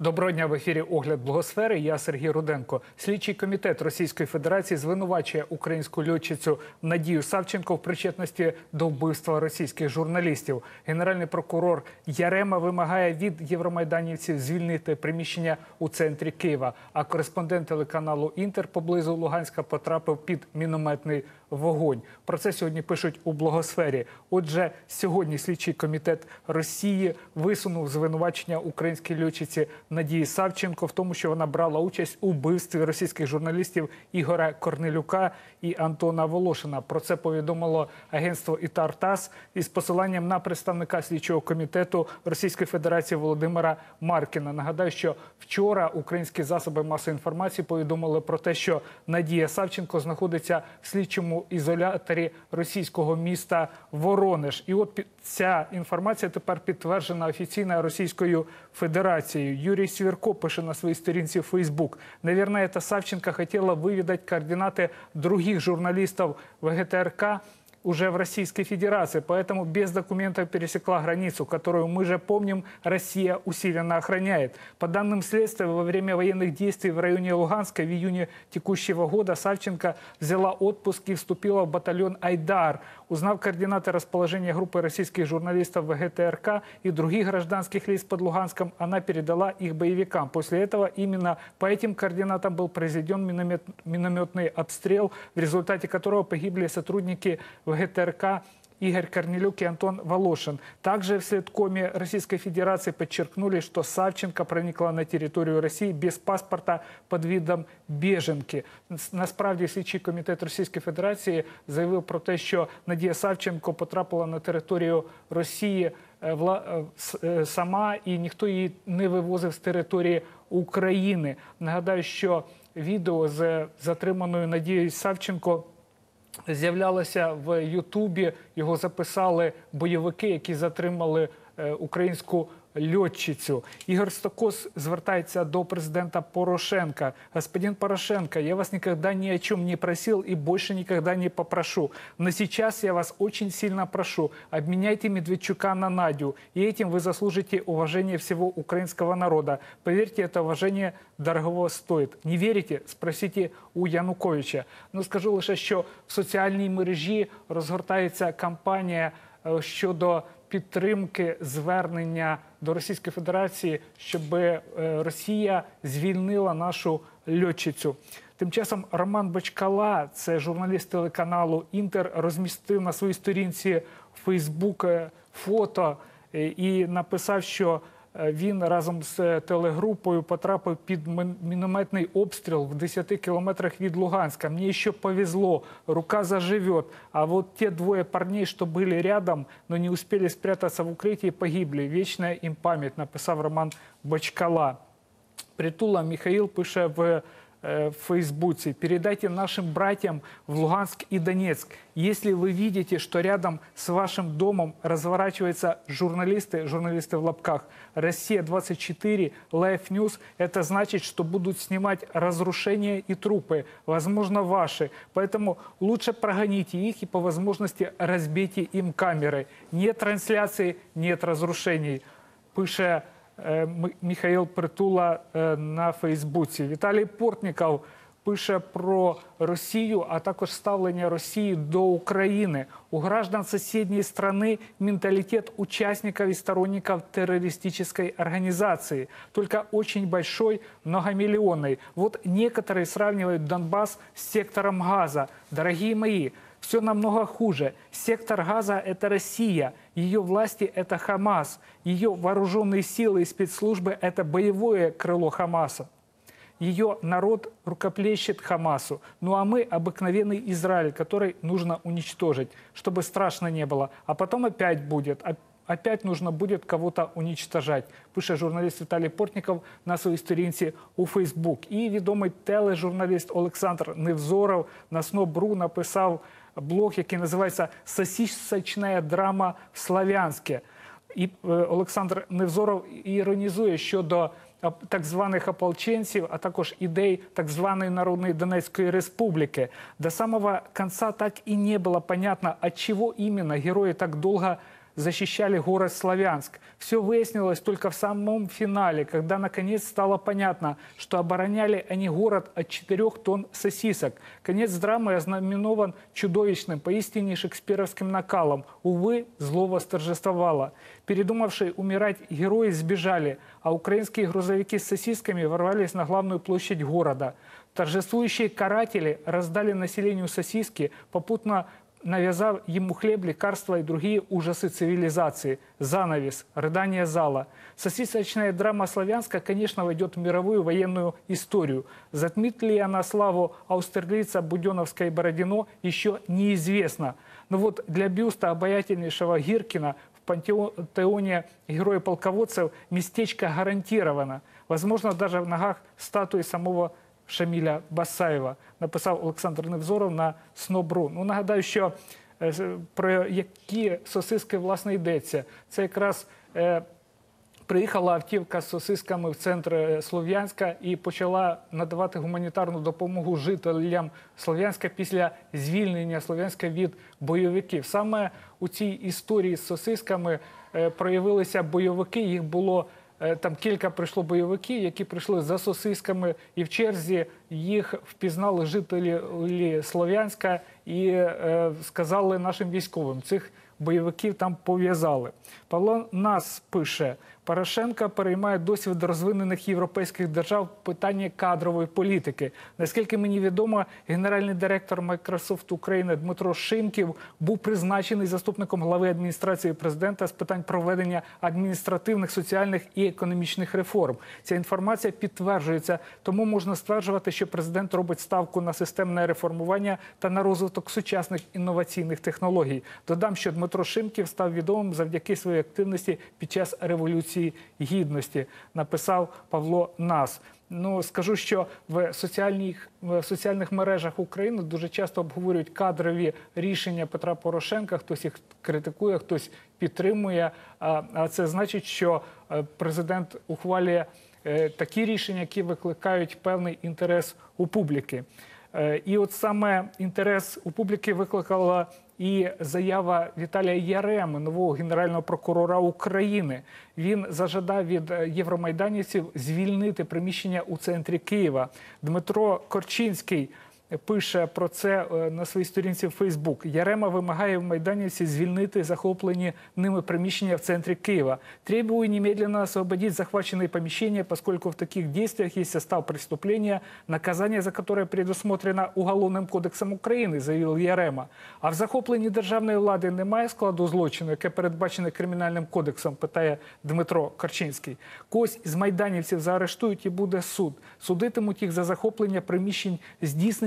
Доброго дня в ефірі Огляд Благосфери. Я Сергій Руденко. Слідчий комітет Російської Федерації звинувачує українську льотчицю Надію Савченко в причетності до вбивства російських журналістів. Генеральний прокурор Ярема вимагає від євромайданівців звільнити приміщення у центрі Києва. А кореспондент телеканалу Інтер поблизу Луганська потрапив під мінометний вогонь. Про це сьогодні пишуть у благосфері. Отже, сьогодні слідчий комітет Росії висунув звинувачення українській льотчиці Надії Савченко в тому, що вона брала участь у вбивстві російських журналістів Ігоря Корнелюка і Антона Волошина. Про це повідомило агентство Ітар ТАСС із посиланням на представника слідчого комітету Російської Федерації Володимира Маркіна. Нагадаю, що вчора українські засоби масової інформації повідомили про те, що Надія Савченко знаходиться в слідчому ізоляторі російського міста Воронеж. І от ця інформація тепер підтверджена офіційно Російською Федерацією. Юрій Свірко пише на своїй сторінці в Facebook. Наверное, эта Савченко хотела выведать координаты других журналистов ВГТРК, уже в Российской Федерации, поэтому без документов пересекла границу, которую мы же помним, Россия усиленно охраняет. По данным следствия, во время военных действий в районе Луганска в июне текущего года Савченко взяла отпуск и вступила в батальон «Айдар». Узнав координаты расположения группы российских журналистов ВГТРК и других гражданских лиц под Луганском, она передала их боевикам. После этого именно по этим координатам был произведен миномет- минометный обстрел, в результате которого погибли сотрудники ВГТРК Игорь Корнелюк и Антон Волошин. Также в Следкоме Российской Федерации подчеркнули, что Савченко проникла на территорию России без паспорта под видом біженки. Насправді слідчий комітет Російської Федерації заявив про те, що Надія Савченко потрапила на територію Росії е, с- е, сама, і ніхто її не вивозив з території України. Нагадаю, що відео з затриманою Надією Савченко з'являлося в Ютубі. Його записали бойовики, які затримали е, українську льотчицю. Ігор Стокос звертається до президента Порошенка. Господин Порошенко, я вас никогда ни о чем не просил и больше никогда не попрошу. Но сейчас я вас очень сильно прошу, обменяйте Медведчука на Надю, и этим вы заслужите уважение всего украинского народа. Поверьте, это уважение дорого стоит. Не верите? Спросите у Януковича. Ну скажу лише, що в соціальній мережі розгортається кампанія е, щодо підтримки звернення до Російської Федерації, щоб е, Росія звільнила нашу льотчицю. Тим часом Роман Бочкала, це журналіст телеканалу Інтер, розмістив на своїй сторінці Фейсбук е, фото е, і написав, що він разом з е, телегрупою потрапив під мін- мінометний обстріл в 10 кілометрах від Луганська. Мені ще повезло, рука заживет. А вот те двое парней, что были рядом, но не успели спрятаться в укрытии, погибли. Вечная им память, написав Роман Бочкала. Притула Михаил пише в э, В Фейсбуке. Передайте нашим братьям в Луганск и Донецк. Если вы видите, что рядом с вашим домом разворачиваются журналисты, журналисты в лапках, Россия-24, Life News, это значит, что будут снимать разрушения и трупы, возможно, ваши. Поэтому лучше прогоните их и по возможности разбейте им камеры. Нет трансляции, нет разрушений. Пише е, М- Михаил Притула е, на Фейсбуці. Віталій Портніков пише про Росію, а також ставлення Росії до України. У граждан соседней страны менталитет участников и сторонников террористической организации, только очень большой, многомиллионной. Вот некоторые сравнивают Донбасс с сектором газа. Дорогие мои, все намного хуже. Сектор газа – это Россия, ее власти – это Хамас, ее вооруженные силы и спецслужбы – это боевое крыло Хамаса. Ее народ рукоплещет Хамасу. Ну а мы – обыкновенный Израиль, который нужно уничтожить, чтобы страшно не было. А потом опять будет. Оп- Опять нужно будет кого-то уничтожать, пише журналіст Віталій Портніков на своїй сторінці у Фейсбук. І відомий тележурналіст Олександр Невзоров на СНОБРУ написав Блог, який називається «Сосисочна драма в Славянське». І е, Олександр Невзоров іронізує щодо так званих ополченців, а також ідей так званої Народної Донецької Республики. До самого конца так и не было понятно, от чего именно герои так долго защищали город Славянск. Все выяснилось только в самом финале, когда наконец стало понятно, что обороняли они город от 4 тонн сосисок. Конец драмы ознаменован чудовищным, поистине шекспировским накалом. Увы, зло восторжествовало. Передумавшие умирать герои сбежали, а украинские грузовики с сосисками ворвались на главную площадь города. Торжествующие каратели раздали населению сосиски, попутно навязав ему хлеб, лекарства и другие ужасы цивилизации. Занавес, рыдание зала. Сосисочная драма «Славянска», конечно, войдет в мировую военную историю. Затмит ли она славу Аустерлица, Буденовска и Бородино, еще неизвестно. Но вот для бюста обаятельнейшего Гиркина в пантеоне героя-полководцев местечко гарантировано. Возможно, даже в ногах статуи самого Шаміля Басаєва, написав Олександр Невзоров на Снобру. Ну нагадаю, що е, про які сосиски власне йдеться. Це якраз е, приїхала автівка з сосисками в центр е, Слов'янська і почала надавати гуманітарну допомогу жителям Слов'янська після звільнення Слов'янська від бойовиків. Саме у цій історії з сосисками проявилися бойовики. Їх було там кілька прийшло бойовиків, які прийшли за сосисками, і в черзі їх впізнали жителі Слов'янська і е, сказали нашим військовим цих бойовиків там пов'язали. Павло Нас пише: Порошенко переймає досвід розвинених європейських держав в питанні кадрової політики. Наскільки мені відомо, генеральний директор Microsoft України Дмитро Шимків був призначений заступником глави адміністрації президента з питань проведення адміністративних, соціальних і економічних реформ. Ця інформація підтверджується, тому можна стверджувати, що президент робить ставку на системне реформування та на розвиток сучасних інноваційних технологій. Додам, що Дмитро Шимків став відомим завдяки своїй активності під час революції гідності. Написав Павло Нас. Ну скажу, що в соціальних в соціальних мережах України дуже часто обговорюють кадрові рішення Петра Порошенка. Хтось їх критикує, хтось підтримує. А, а це значить, що е, президент ухвалює е, такі рішення, які викликають певний інтерес у публіки. Е, І от саме інтерес у публіки викликала і заява Віталія Яреми, нового генерального прокурора України. Він зажадав від е, євромайданівців звільнити приміщення у центрі Києва. Дмитро Корчинський пише про це е, на своїй сторінці в Фейсбук. Ярема вимагає в майданівці звільнити захоплені ними приміщення в центрі Києва. Требую немедленно освободить захваченные помещения, поскольку в таких действиях есть состав преступления, наказание за которое предусмотрено Уголовним кодексом України, заявив Ярема. А в захопленні державної влади немає складу злочину, яке передбачене кримінальним кодексом, питає Дмитро Карчинський. Когось із майданівців заарештують і буде суд. Судитимуть їх за захоплення приміщень,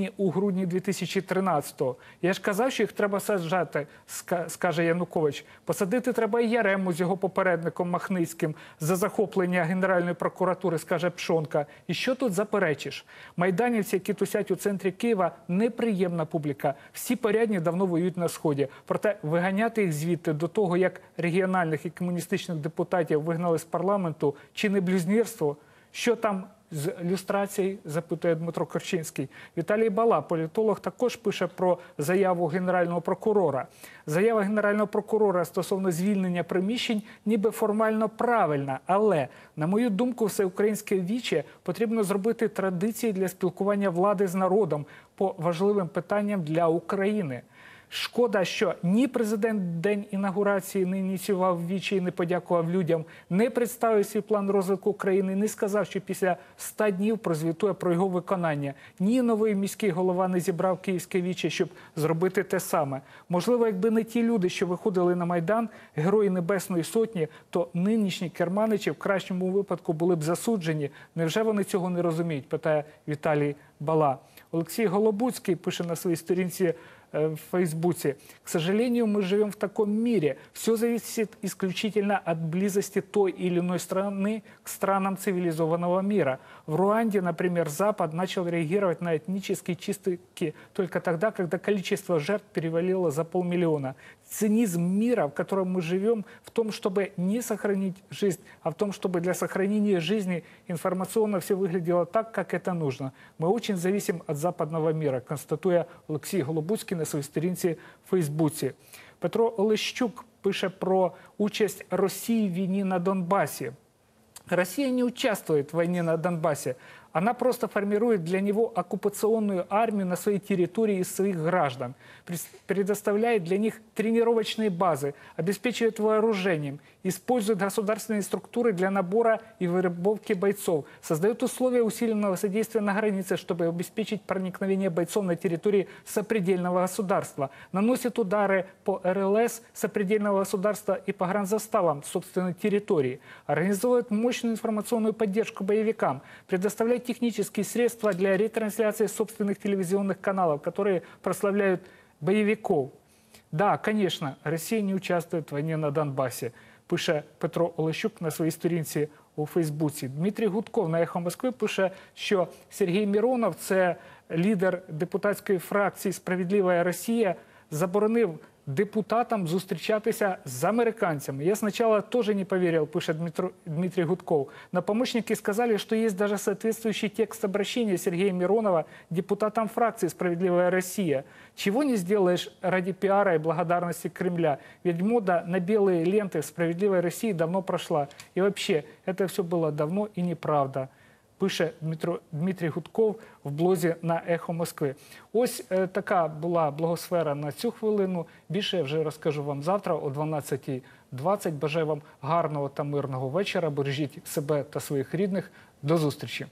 здійснені у грудні 2013-го. Я ж казав, що їх треба саджати, ска- скаже Янукович. Посадити треба і Ярему з його попередником Махницьким за захоплення Генеральної прокуратури, скаже Пшонка. І що тут заперечиш? Майданівці, які тусять у центрі Києва, неприємна публіка. Всі порядні давно воюють на сході. Проте виганяти їх звідти до того, як регіональних і комуністичних депутатів вигнали з парламенту, чи не блюзнірство? Що там з люстрації, запитує Дмитро Корчинський. Віталій Бала, політолог, також пише про заяву генерального прокурора. Заява генерального прокурора стосовно звільнення приміщень ніби формально правильна, але, на мою думку, всеукраїнське віче потрібно зробити традиції для спілкування влади з народом по важливим питанням для України. Шкода, що ні президент день інаугурації не ініціював вічі і не подякував людям, не представив свій план розвитку країни, не сказав, що після 100 днів прозвітує про його виконання. Ні, новий міський голова не зібрав київське віче, щоб зробити те саме. Можливо, якби не ті люди, що виходили на майдан, герої Небесної Сотні, то нинішні керманичі в кращому випадку були б засуджені. Невже вони цього не розуміють? питає Віталій Бала. Олексій Голобуцький пише на своїй сторінці в Фейсбуке. К сожалению, мы живем в таком мире. Все зависит исключительно от близости той или иной страны к странам цивилизованного мира. В Руанде, например, Запад начал реагировать на этнические чистки только тогда, когда количество жертв перевалило за полмиллиона. Цинизм мира, в котором мы живем, в том, чтобы не сохранить жизнь, а в том, чтобы для сохранения жизни информационно все выглядело так, как это нужно. Мы очень зависим от западного мира, констатує Олексій Голобуцький на своїй сторінці в Фейсбуці. Петро Олещук пише про участь Росії в війні на Донбасі. Россия не участвует в войне на Донбассе. Она просто формирует для него оккупационную армию на своей территории из своих граждан, предоставляет для них тренировочные базы, обеспечивает вооружением, использует государственные структуры для набора и вербовки бойцов, создает условия усиленного содействия на границе, чтобы обеспечить проникновение бойцов на территории сопредельного государства, наносит удары по РЛС сопредельного государства и по гранзаставам собственной территории, организует мощную информационную поддержку боевикам, предоставляет технические средства для ретрансляции собственных телевизионных каналов, которые прославляют боевиков. Да, конечно, Росія не участвує в війні на Донбасі, пише Петро Олещук на своїй сторінці у Фейсбуці. Дмитрій Гудков на «Ехо Москви» пише, що Сергій Міронов, це лідер депутатської фракції Справедлива Росія, заборонив депутатам зустрічатися з американцями. Я сначала тоже не поверил, пишет Дмитро- Дмитрий Гудков. Но помощники сказали, что есть даже соответствующий текст обращения Сергея Миронова депутатам фракции «Справедливая Россия». Чего не сделаешь ради пиара и благодарности Кремля? Ведь мода на белые ленты в «Справедливой России» давно прошла. И вообще, это все было давно и неправда пише Дмитро Дмитрій Гудков в блозі на Ехо Москви. Ось е, така була благосфера на цю хвилину. Більше я вже розкажу вам завтра о 12.20. Бажаю вам гарного та мирного вечора. Бережіть себе та своїх рідних. До зустрічі.